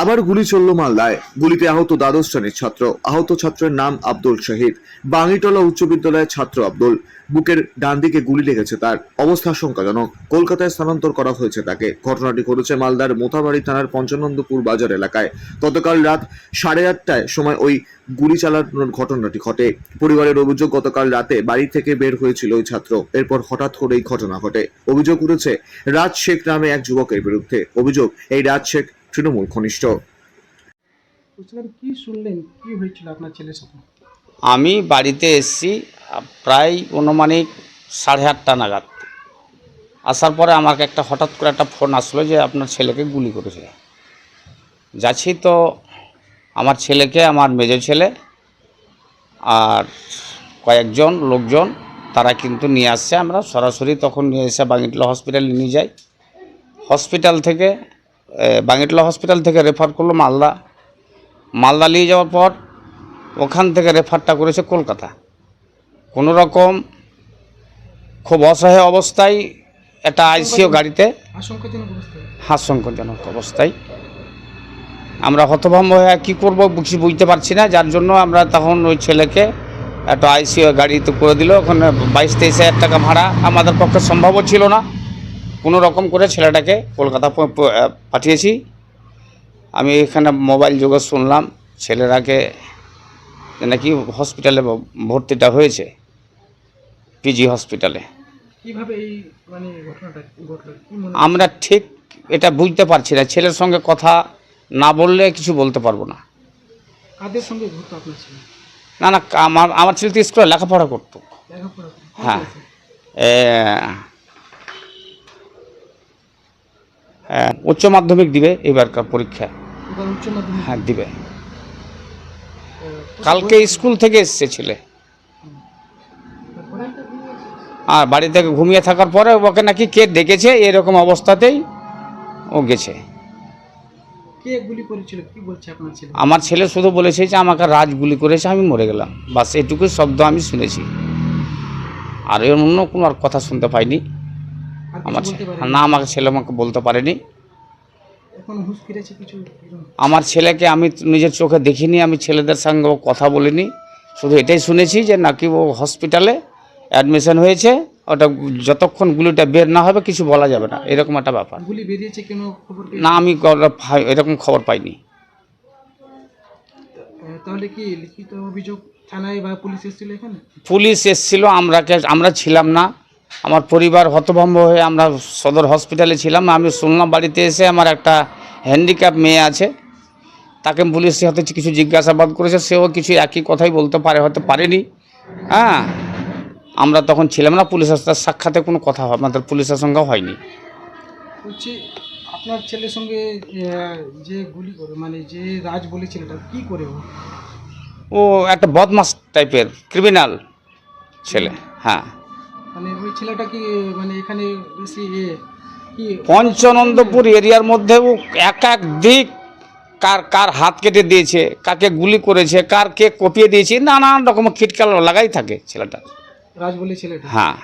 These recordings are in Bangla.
আবার গুলি চলল মালদায়। গুলিতে আহত দ্বাদশ শ্রেণির ছাত্র। আহত ছাত্রের নাম আব্দুল শহীদ। বাঙিটলা উচ্চ বিদ্যালয়ের ছাত্র আব্দুল। বুকের ডান দিকে গুলি লেগেছে তার। অবস্থা আশঙ্কাজনক। কলকাতায় স্থানান্তর করা হয়েছে তাকে। ঘটনাটি ঘটেছে মালদার মোথাবাড়ি থানার পঞ্চানন্দপুর বাজার এলাকায়। গতকাল রাত সাড়ে আটটায় সময় ওই গুলি চালানোর ঘটনাটি ঘটে। পরিবারের অভিযোগ, গতকাল রাতে বাড়ি থেকে বের হয়েছিল ওই ছাত্র। এরপর হঠাৎ করে এই ঘটনা ঘটে। অভিযোগ উঠেছে, রাজ শেখ নামে এক যুবকের বিরুদ্ধে। অভিযোগ, এই রাজ শেখ তৃণমূল ঘনিষ্ঠ। কি শুনলেন? কি হয়েছিল আপনার ছেলের সাথে? আমি বাড়িতে এসেছি প্রায় অনুমানিক সাড়ে আটটা নাগাদ। আসার পরে আমাকে একটা হঠাৎ করে একটা ফোন আসলো যে আপনার ছেলেকে গুলি করেছে। যাচ্ছি তো আমার ছেলেকে আমার মেজো ছেলে আর কয়েকজন লোকজন তারা কিন্তু নিয়ে আসছে। আমরা সরাসরি তখন নিয়ে এসে বাঙিটলা হসপিটালে নিয়ে যাই। হসপিটাল থেকে এ, বাঙিটলা হসপিটাল থেকে রেফার করল মালদা। মালদা নিয়ে যাওয়ার পর ওখান থেকে রেফারটা করেছে কলকাতা। কোনো রকম খুব অসহায় অবস্থায় একটা আইসিও গাড়িতে আশঙ্কাজনক অবস্থায় আমরা হতভম্ব হয়ে কী করব কিছু বুঝতে পারছি না যার জন্য আমরা তখন ওই ছেলেকে একটা আইসিও গাড়িতে করে দিল। ওখানে বাইশ তেইশ হাজার টাকা ভাড়া আমাদের পক্ষে সম্ভবও ছিল না। কোনো রকম করে ছেলেটাকে কলকাতা পাঠিয়েছি। আমি এখানে মোবাইল যুগে শুনলাম ছেলেরাকে যে নাকি হসপিটালে ভর্তিটা হয়েছে পিজি হসপিটালে। মানে আমরা ঠিক এটা বুঝতে পারছি না। ছেলের সঙ্গে কথা না বললে কিছু বলতে পারব না। কাদের সঙ্গে ঘটতো আপনার ছেলে? না না আমার আমার ছেলে তো স্কুলে লেখাপড়া করতো। হ্যাঁ। ক্লাসে? এ, এ, উচ্চ মাধ্যমিক দিবে এবারকার পরীক্ষা। হ্যাঁ দিবে। কালকে স্কুল থেকে এসছে ছেলে। আর বাড়ি থেকে ঘুমিয়ে থাকার পরে ওকে নাকি কে ডেকেছে এরকম অবস্থাতেই ও গেছে। আমার ছেলে শুধু বলেছে যে আমাকে রাজ গুলি করেছে আমি মরে গেলাম। বাস এটুকু শব্দ আমি শুনেছি। আর এর অন্য কোনো আর কথা শুনতে পাইনি। আমার না আমাকে ছেলে আমাকে বলতে পারেনি? আমার ছেলেকে আমি নিজের চোখে দেখিনি আমি ছেলেদের সঙ্গে কথা বলিনি। শুধু এটাই শুনেছি যে নাকি ও হসপিটালে অ্যাডমিশন হয়েছে ওটা যতক্ষণ গুলিটা বের না হবে কিছু বলা যাবে না। এরকম একটা ব্যাপার। গুলি বেরিয়েছে কেন? না আমি এরকম খবর পাইনি। তাহলে কি লিখিত অভিযোগ থানায় বা পুলিশ এসেছিল এখানে? পুলিশ এসেছিল আমরাকে আমরা ছিলাম না। আমার পরিবার হতভম্ব হয়ে আমরা সদর হসপিটালে ছিলাম। আমি শুনলাম বাড়িতে এসে আমার একটা হ্যান্ডিক্যাপ মেয়ে আছে। তাকে পুলিশ হয়তো কিছু জিজ্ঞাসাবাদ করেছে সেও কিছু একই কথাই বলতে পারে হয়তো পারেনি। হ্যাঁ আমরা তখন ছিলাম না পুলিশের সাথে সাক্ষাতে কোনো কথা হয় আমাদের পুলিশের সঙ্গেও হয়নি। আপনার ছেলের সঙ্গে যে গুলি করে মানে যে রাজ বলেছিল এটা কি করে ও? ও একটা বদমাস টাইপের ক্রিমিনাল ছেলে হ্যাঁ। মানে ওই ছেলেটা কি মানে এখানে বেশি এ কি? পঞ্চানন্দপুর এরিয়ার মধ্যে ও এক এক দিক কার কার হাত কেটে দিয়েছে কাকে গুলি করেছে কার কে কপিয়ে দিয়েছে নানান রকম খিটকাল লাগাই থাকে ছেলেটা। রাজ বলে ছেলেটা? হ্যাঁ।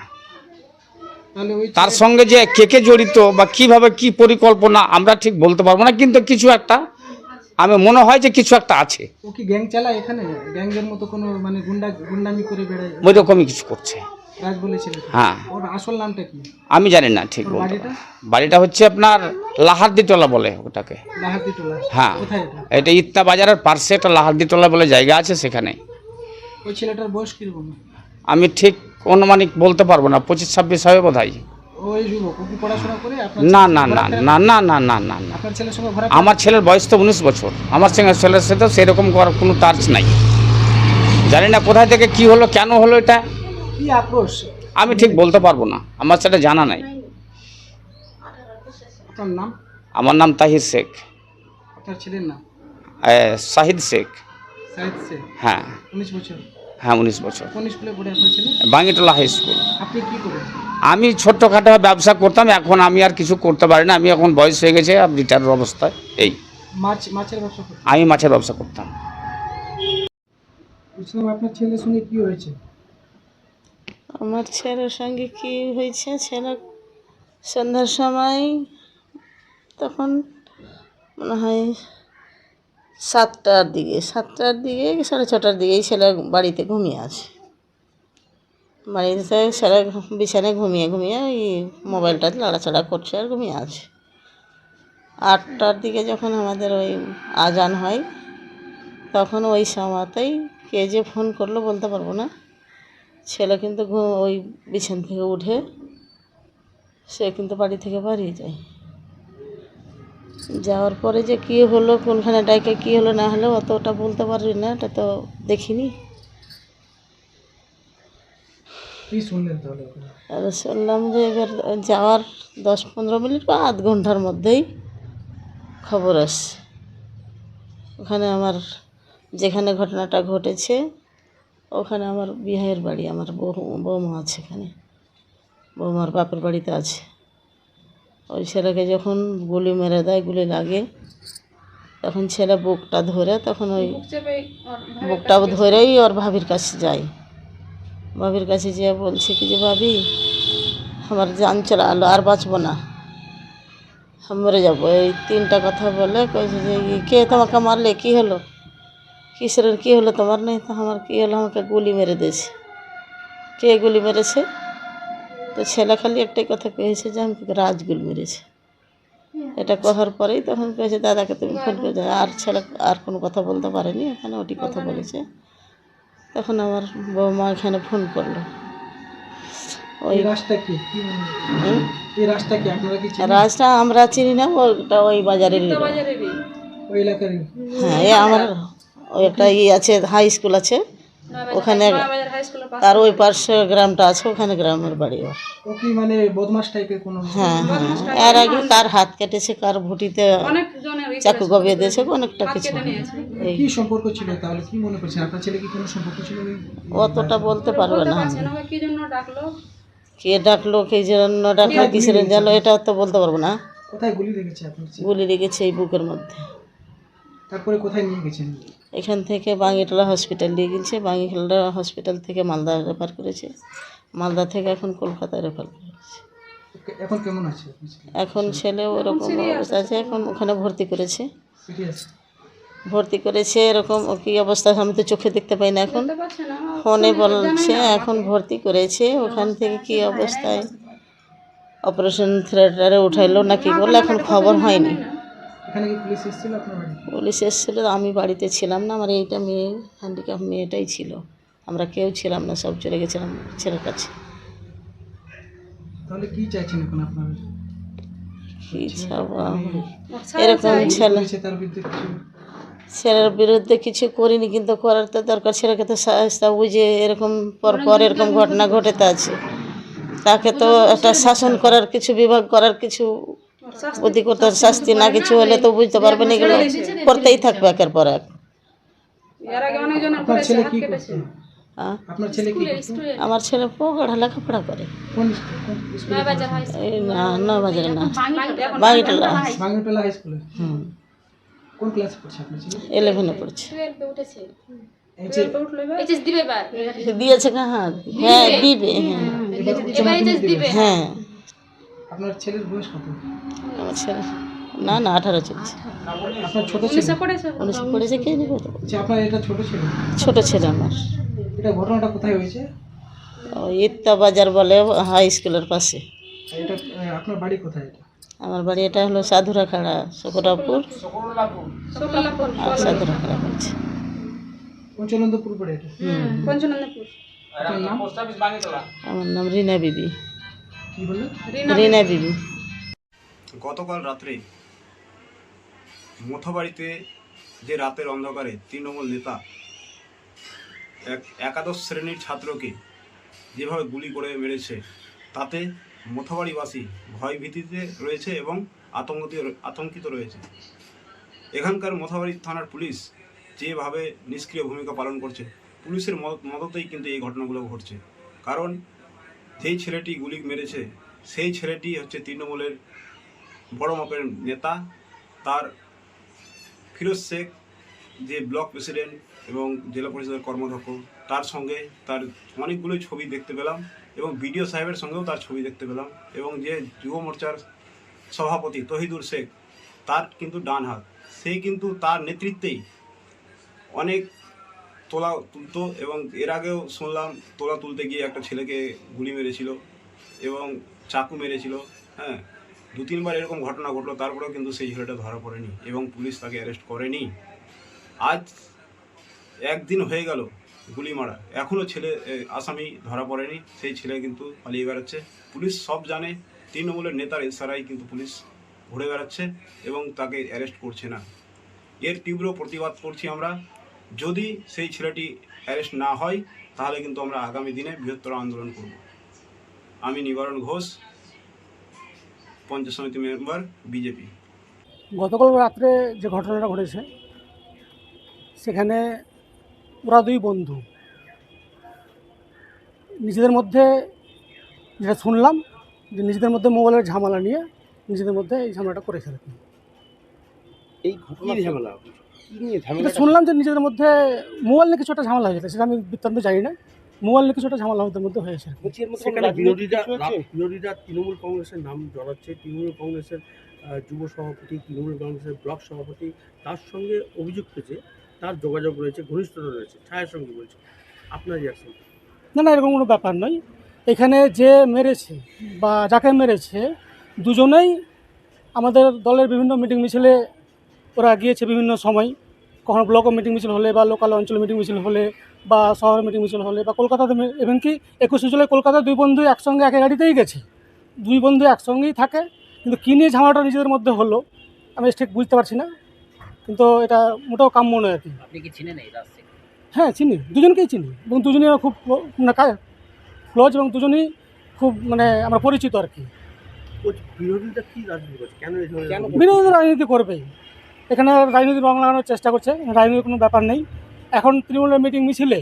তাহলে ওই তার সঙ্গে যে কে কে জড়িত বা কীভাবে কি পরিকল্পনা আমরা ঠিক বলতে পারব না কিন্তু কিছু একটা আমি মনে হয় যে কিছু একটা আছে। ও কি গ্যাং চালায় এখানে? গ্যাংয়ের মতো কোনো মানে গুন্ডা গুন্ডামি করে বেড়ায়? ওই রকমই কিছু করছে। হ্যাঁ। আমি জানি না ঠিক বাড়িটা? হচ্ছে আপনার লাহারদিটোলা বলে ওটাকে। হ্যাঁ। এটা? ইত্তা বাজারের পার্শ্বে একটা লাহারদিটোলা বলে জায়গা আছে সেখানে। আমি ঠিক অনুমানিক বলতে পারব না পঁচিশ ছাব্বিশ হবে বোধ হয় না না না না না না না না না। আমার ছেলের বয়স তো উনিশ বছর। আমার সঙ্গে ছেলের সাথে সেরকম করার কোনো টার্চ নাই। জানি না কোথায় থেকে কি হলো কেন হলো এটা। কি আক্রোশ আমি ঠিক বলতে পারব না। আমার সেটা জানা নাই। আপনার নাম? আমার নাম তাহির শেখ। আপনার ছেলের নাম? শাহিদ শেখ। হ্যাঁ। উনিশ বছর? হ্যাঁ উনিশ বছর। কোন স্কুলে পড়ে আপনার ছেলে? Bangitola high school. আপনি কি করেন? আমি ছোট্টখাটো ব্যবসা করতাম এখন আমি আর কিছু করতে পারি না। আমি এখন বয়স হয়ে গেছে রিটায়ার অবস্থায় এই। মাছ মাছের ব্যবসা আমি মাছের ব্যবসা করতাম। আপনার ছেলের সঙ্গে কি হয়েছে? আমার ছেলের সঙ্গে কি হয়েছে? ছেলে সন্ধ্যার সময় তখন মনে হয় সাতটার দিকে সাতটার দিকে সাড়ে ছটার দিকে এই ছেলে বাড়িতে ঘুমিয়ে আছে। বাড়িতে ছেলে বিছানায় ঘুমিয়ে ঘুমিয়ে ওই মোবাইলটা লাড়াচাড়া করছে আর ঘুমিয়ে আছে। আটটার দিকে যখন আমাদের ওই আজান হয়, তখন ওই সময়তেই কে যে ফোন করল বলতে পারব না। ছেলে কিন্তু ওই বিছান থেকে উঠে সে কিন্তু বাড়ি থেকে বাড়িয়ে যায়। যাওয়ার পরে যে কী হলো কোনখানে ডাইকে কী হলো না হলো অতটা বলতে পারি না এটা তো দেখিনি? আর শুনলাম যে এবার যাওয়ার দশ পনেরো মিনিট বা আধ ঘণ্টার মধ্যেই খবর আসছে ওখানে আমার যেখানে ঘটনাটা ঘটেছে ওখানে আমার বিহাইয়ের বাড়ি আমার বউ বৌমা আছে এখানে। বৌমার বাপের বাড়িতে আছে। ওই ছেলেকে যখন গুলি মেরে দেয় গুলি লাগে তখন ছেলে বুকটা ধরে তখন ওই বুকটা ধরেই ওর ভাবির কাছে যাই ভাবির কাছে যেয়ে বলছে কি যে ভাবি আমার জান চলে আলো আর বাঁচবো না। মরে যাব। এই তিনটা কথা বলে কয়েছে যে কে তোমাকে মারলে? কী হলো? কিসের কী হলো তোমার? নেই তো আমার কী হলো? আমাকে গুলি মেরে দিয়েছে। কে গুলি মেরেছে? তো ছেলে খালি একটাই কথা কয়েছে যে আমাকে রাজ গুলি মেরেছে। এটা কহার পরেই তখন কয়েছে দাদাকে তুমি ফোন করে। আর ছেলে আর কোনো কথা বলতে পারেনি এখানে ওটি কথা বলেছে। তখন আমার বৌমা এখানে ফোন করল। ওই রাস্তা কি? কি? হুম? এই রাস্তা কি? আপনারা আমরা চিনি না ওটা ওই বাজারেরই রোড। ওই এলাকারই? হ্যাঁ এ আমার একটা ই আছে হাই স্কুল আছে। ওখানে তার ওই পাশে গ্রামটা আছে ওখানে গ্রামের বাড়ি ও কি মানে বদমাস টাইপের কোনো হ্যাঁ হ্যাঁ। এর আগে কার হাত কেটেছে কার ভুটিতে চাকু গবিয়ে দিয়েছে অনেকটা কিছু। কি সম্পর্ক ছিল তাহলে? কি মনে করছেন? আপনার ছেলে কি কোনো সম্পর্ক ছিল অতটা বলতে পারবে না। আমি। কে ডাকলো? কে জন্য ডাকলো কিসের জানলো এটা তো বলতে পারব না। কোথায় গুলি লেগেছে আপনার গুলি লেগেছে এই বুকের মধ্যে। তারপরে কোথায় নিয়ে গেছেন? এখান থেকে বাঙ্গিটোলা হসপিটাল নিয়ে গেছে। বাঙ্গিটোলা হসপিটাল থেকে মালদা রেফার করেছে। মালদা থেকে এখন কলকাতায় রেফার করেছে। এখন কেমন আছে? ছেলে এখন ছেলে ওরকম অবস্থা আছে এখন ওখানে ভর্তি করেছে। ভর্তি করেছে এরকম ও কী অবস্থা আমি তো চোখে দেখতে পাই না এখন। ফোনে বলছে এখন ভর্তি করেছে ওখান থেকে কী অবস্থায়? অপারেশন থিয়েটারে উঠাইলো না কি করল এখন খবর হয়নি। এখানে কি পুলিশ এসেছিল আপনার বাড়ি? পুলিশ এসেছিল আমি বাড়িতে ছিলাম না আমার এইটা মেয়ে হ্যান্ডিক্যাপ মেয়েটাই ছিল। আমরা কেউ ছিলাম না সব চলে গেছিলাম ছেলের কাছে। তাহলে কি চাইছেন এখন আপনারা? কি চাবো আমি? এরকম ছেলে তার বিরুদ্ধে কিছু? ছেলের বিরুদ্ধে কিছু করিনি কিন্তু করার তো দরকার। ছেলেকে তো শাস্তা বুঝে এরকম পর পর এরকম ঘটনা ঘটেতে আছে। তাকে তো একটা শাসন করার কিছু বিভাগ করার কিছু হবে। শাস্তি না কিছু হলে তো বুঝতে পারবে না এগুলো। করতেই থাকবে একের পর এক। হ্যাঁ? আপনার ছেলে কি করছে? আমার ছেলে পড়া লেখাপড়া করে। কোন কোন এই না ন। বাজারে না বাড়িটা ভাঙ্গিটোলা হাই হুম। কোন ক্লাস পড়ছে আপনার ছেলে? দিয়েছে হ্যাঁ। হ্যাঁ হ্যাঁ। দেবে। হ্যাঁ। আপনার ছেলের বয়স কত? আমার ছেলে। না না আঠারো চলছে। আপনার ছোট ছেলে? উনিশ পড়েছে। কে নেবে আচ্ছা আপনার এটা ছোট ছেলে? ছোট ছেলে আমার। এটা ঘটনাটা কোথায় হয়েছে? ইত্তা বাজার বলে হাই স্কুলের পাশে। এটা আপনার বাড়ি কোথায় এটা? আমার বাড়ি এটা হলো সাধুরাখাড়া সকরাপুর আর সাধুরা খাড়া বলছে। পঞ্চনন্দপুর পড়ে এটা? আমার নাম রিনা বিবি। কি বললেন রিনা বিবি গতকাল রাত্রে মথবাড়িতে যে রাতের অন্ধকারে তৃণমূল নেতা এক একাদশ শ্রেণির ছাত্রকে যেভাবে গুলি করে মেরেছে তাতে মথবাড়িবাসী ভয়ভীতিতে রয়েছে এবং আতঙ্কিত আতঙ্কিত রয়েছে। এখানকার মথবাড়ি থানার পুলিশ যেভাবে নিষ্ক্রিয় ভূমিকা পালন করছে পুলিশের মদ- মদতেই কিন্তু এই ঘটনাগুলো ঘটছে। কারণ যেই ছেলেটি গুলি মেরেছে। সেই ছেলেটি হচ্ছে তৃণমূলের বড় মাপের নেতা। তার ফিরোজ শেখ, যে ব্লক প্রেসিডেন্ট এবং জেলা পরিষদের কর্মদক্ষ তার সঙ্গে তার অনেকগুলোই ছবি দেখতে পেলাম এবং বিডিও সাহেবের সঙ্গেও তার ছবি দেখতে পেলাম এবং যে যুব মোর্চার সভাপতি তহিদুর শেখ, তার কিন্তু ডান হাত। সে কিন্তু তার নেতৃত্বেই অনেক তোলা তুলতো এবং এর আগেও শুনলাম তোলা তুলতে গিয়ে একটা ছেলেকে গুলি মেরেছিল এবং চাকু মেরেছিল হ্যাঁ। দু তিনবার এরকম ঘটনা ঘটলো, তারপরেও কিন্তু সেই ছেলেটা ধরা পড়েনি এবং পুলিশ তাকে অ্যারেস্ট করেনি। আজ একদিন হয়ে গেল গুলি মারা এখনও ছেলে আসামি ধরা পড়েনি, সেই ছেলে কিন্তু পালিয়ে বেড়াচ্ছে। পুলিশ সব জানে, তৃণমূলের নেতার ইশারায় কিন্তু পুলিশ ঘুরে বেড়াচ্ছে এবং তাকে অ্যারেস্ট করছে না। এর তীব্র প্রতিবাদ করছি আমরা যদি সেই ছেলেটি অ্যারেস্ট না হয় তাহলে কিন্তু আমরা আগামী দিনে বৃহত্তর আন্দোলন করব। আমি নিবারণ ঘোষ পঞ্চায়েত সমিতি মেম্বার বিজেপি। গতকাল রাত্রে যে ঘটনাটা ঘটেছে সেখানে ওরা দুই বন্ধু। নিজেদের মধ্যে যেটা শুনলাম যে নিজেদের মধ্যে মোবাইলের ঝামেলা নিয়ে নিজেদের মধ্যে এই ঝামেলাটা করেছে আর এই ঝামেলা এটা শুনলাম যে নিজেদের মধ্যে মোবাইল নিয়ে কিছু একটা ঝামেলা হয়ে হয়েছে সেটা আমি বৃত্তান্ত জানি না। মোবাইল নিয়ে কিছু একটা ঝামেলা ওদের মধ্যে হয়েছে সেখানে বিরোধীরা বিরোধীরা তৃণমূল কংগ্রেসের নাম জড়াচ্ছে তৃণমূল কংগ্রেসের যুব সভাপতি তৃণমূল কংগ্রেসের ব্লক সভাপতি তার সঙ্গে অভিযুক্ত যে তার যোগাযোগ রয়েছে ঘনিষ্ঠতা রয়েছে ছায়ার সঙ্গে বলছে। আপনার রিয়াকশন না না এরকম কোনো ব্যাপার নয়। এখানে যে মেরেছে বা যাকে মেরেছে দুজনেই আমাদের দলের বিভিন্ন মিটিং মিছিলে ওরা গিয়েছে বিভিন্ন সময়। কখনো ব্লক মিটিং মিছিল হলে বা লোকাল অঞ্চল মিটিং মিছিল হলে বা শহর মিটিং মিছিল হলে বা কলকাতাতে এমনকি একুশে জুলাই কলকাতায় দুই বন্ধু একসঙ্গে একে গাড়িতেই গেছে। দুই বন্ধু একসঙ্গেই থাকে। কিন্তু কী নিয়ে ঝামেলাটা নিজেদের মধ্যে হলো আমি ঠিক বুঝতে পারছি না। কিন্তু এটা মোটেও কাম্য নয় আর কি। আপনি কি চিনেন এই হ্যাঁ চিনি। দুজনকেই চিনি। এবং দুজনেই আমার খুব মানে ক্লোজ এবং দুজনেই খুব মানে আমরা পরিচিত আর কি। বিরোধীরা রাজনীতি করছে? এখানে রাজনীতি রং লাগানোর চেষ্টা করছে রাজনীতির কোনো ব্যাপার নেই। এখন তৃণমূলের মিটিং মিছিলে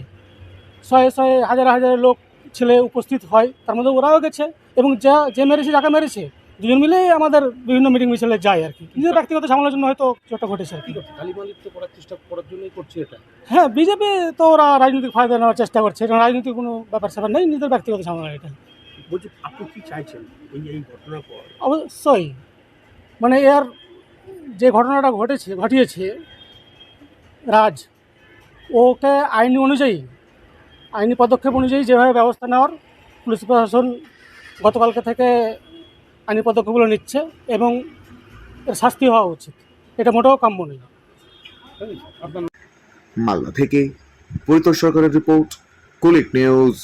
শয়ে শয়ে হাজার হাজার লোক ছেলে উপস্থিত হয় তার মধ্যে ওরাও গেছে এবং যা যে মেরেছে যাকে মেরেছে দুজন মিলেই আমাদের বিভিন্ন মিটিং মিছিলে যায় আর কি। নিজের ব্যক্তিগত ঝামেলার জন্য হয়তো কিছুটা ঘটেছে আর কি। কি করছে? তালিবানিত্ব করার চেষ্টা করার জন্যই করছে এটা? হ্যাঁ বিজেপি তো ওরা রাজনৈতিক ফায়দা নেওয়ার চেষ্টা করছে এটা রাজনীতির কোনো ব্যাপার স্যাপার নেই নিজের ব্যক্তিগত ঝামেলা এটা। বলছি আপনি কি চাইছেন এই এই ঘটনার পর? অবশ্যই। মানে এর যে ঘটনাটা ঘটেছে, ঘটিয়েছে রাজ, ওকে আইনি অনুযায়ী, আইনি পদক্ষেপ অনুযায়ী যেভাবে ব্যবস্থা নেওয়ার পুলিশ প্রশাসন গতকালকে থেকে আইনি পদক্ষেপগুলো নিচ্ছে এবং এর শাস্তি হওয়া উচিত। এটা মোটেও কাম্য নেই মালদা থেকে পরিতোষ সরকারের রিপোর্ট, কুলিক নিউজ।